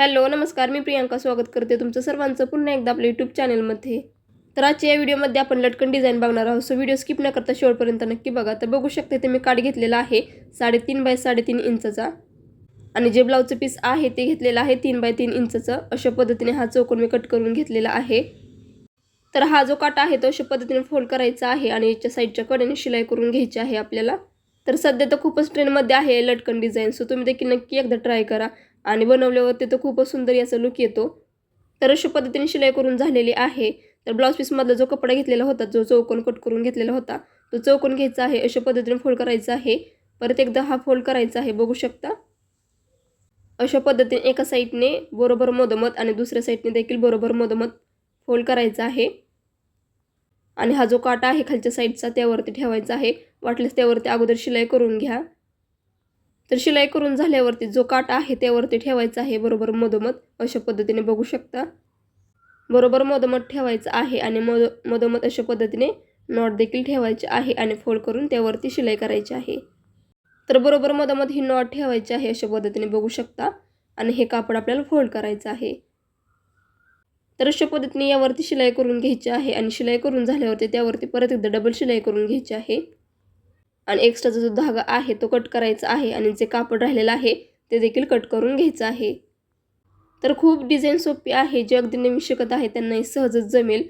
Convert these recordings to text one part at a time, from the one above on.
Hello नमस्कार. मी प्रियांका स्वागत करते तुमचं सर्वांचं पुन्हा एकदा आपल्या यूट्यूब चॅनलमध्ये तर आजच्या या व्हिडिओमध्ये आपण लटकन डिझाईन बघणार आहोत. सो व्हिडिओ स्किप न करता शेवटपर्यंत नक्की बघा. तर बघू शकते ते मी काट घेतलेला आहे साडेतीन बाय साडेतीन इंचचा. आणि जे ब्लाऊजचं पीस आहे ते घेतलेलं आहे तीन बाय तीन इंचचं. अशा पद्धतीने हा चौकोन मी कट करून घेतलेला आहे. तर हा जो काटा आहे तो अशा पद्धतीने फोल्ड करायचा आहे आणि याच्या साईडच्या कडेने शिलाई करून घ्यायची आहे आपल्याला. तर सध्या तर खूपच ट्रेंडमध्ये आहे लटकन डिझाईन सो तुम्ही देखील नक्की एकदा ट्राय करा. आणि बनवल्यावरती तर खूपच सुंदर याचा लुक येतो. तर अशा पद्धतीने शिलाई करून झालेली आहे. तर ब्लाऊज पीसमधला जो कपडा घेतलेला होता जो चौकोन कट करून घेतलेला होता तो चौकोन घ्यायचा आहे. अशा पद्धतीने फोल्ड करायचा आहे. परत एकदा हा फोल्ड करायचा आहे बघू शकता. अशा पद्धतीने एका साईडने बरोबर मधोमध आणि दुसऱ्या साईडने देखील बरोबर मधोमध फोल्ड करायचा आहे. आणि हा जो काटा आहे खालच्या साईडचा त्यावरती ठेवायचा आहे. वाटल्यास त्यावरती अगोदर शिलाई करून घ्या. तर शिलाई करून झाल्यावरती जो काटा आहे त्यावरती ठेवायचा आहे. बरोबर मधोमध अशा पद्धतीने बघू शकता. बरोबर मधोमध ठेवायचं आहे आणि मध मधोमध अशा पद्धतीने नॉट देखील ठेवायचे आहे आणि फोल्ड करून त्यावरती शिलाई करायची आहे. तर बरोबर मधोमध ही नॉट ठेवायची आहे अशा पद्धतीने बघू शकता. आणि हे कापड आपल्याला फोल्ड करायचं आहे. तर अशा पद्धतीने यावरती शिलाई करून घ्यायची आहे आणि शिलाई करून झाल्यावरती त्यावरती परत एकदा डबल शिलाई करून घ्यायची आहे. आणि एक्स्ट्राचा जो धागा आहे तो कट करायचा आहे आणि जे कापड राहिलेलं आहे ते देखील कट करून घ्यायचं आहे. तर खूप डिझाईन सोपी आहे जे अगदी नवीन शिकत आहे त्यांनाही सहजच जमेल.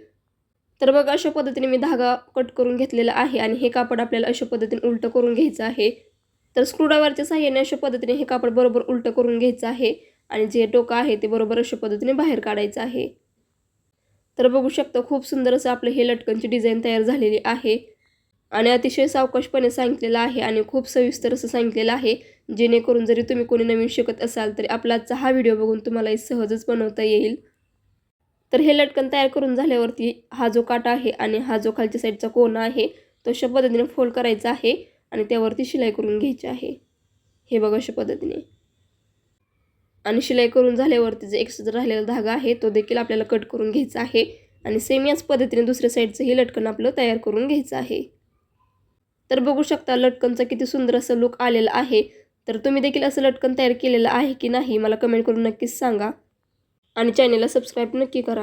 तर बघा अशा पद्धतीने मी धागा कट करून घेतलेला आहे आणि हे कापड आपल्याला अशा पद्धतीने उलटं करून घ्यायचं आहे. तर स्क्रूड्रायव्हरच्या साह्याने अशा पद्धतीने हे कापड बरोबर उलटं करून घ्यायचं आहे आणि जे टोकं आहे ते बरोबर अशा पद्धतीने बाहेर काढायचं आहे. तर बघू शकता खूप सुंदर असं आपलं हे लटकनची डिझाईन तयार झालेली आहे. आणि अतिशय सावकाशपणे सांगितलेलं आहे आणि खूप सविस्तर असं सांगितलेलं आहे. जेणेकरून जरी तुम्ही कोणी नवीन शिकत असाल तरी आपला आजचा हा व्हिडिओ बघून तुम्हाला सहजच बनवता येईल. तर हे लटकन तयार करून झाल्यावरती हा जो काटा आहे आणि हा जो खालच्या साईडचा कोना आहे तो अशा पद्धतीने फोल्ड करायचा आहे आणि त्यावरती शिलाई करून घ्यायची आहे. हे बघा अशा पद्धतीने. आणि शिलाई करून झाल्यावरती जे एक्स्ट्रा राहिलेला धागा आहे तो देखील आपल्याला कट करून घ्यायचा आहे आणि सेम याच पद्धतीने दुसऱ्या साईडचंही लटकन आपलं तयार करून घ्यायचं आहे. तर बघू शकता लटकनचा किती सुंदर असं लुक आलेला आहे. तर तुम्ही देखील असं लटकन तयार केलेलं आहे की नाही मला कमेंट करून नक्कीच सांगा. आणि चॅनेलला सबस्क्राईब नक्की करा.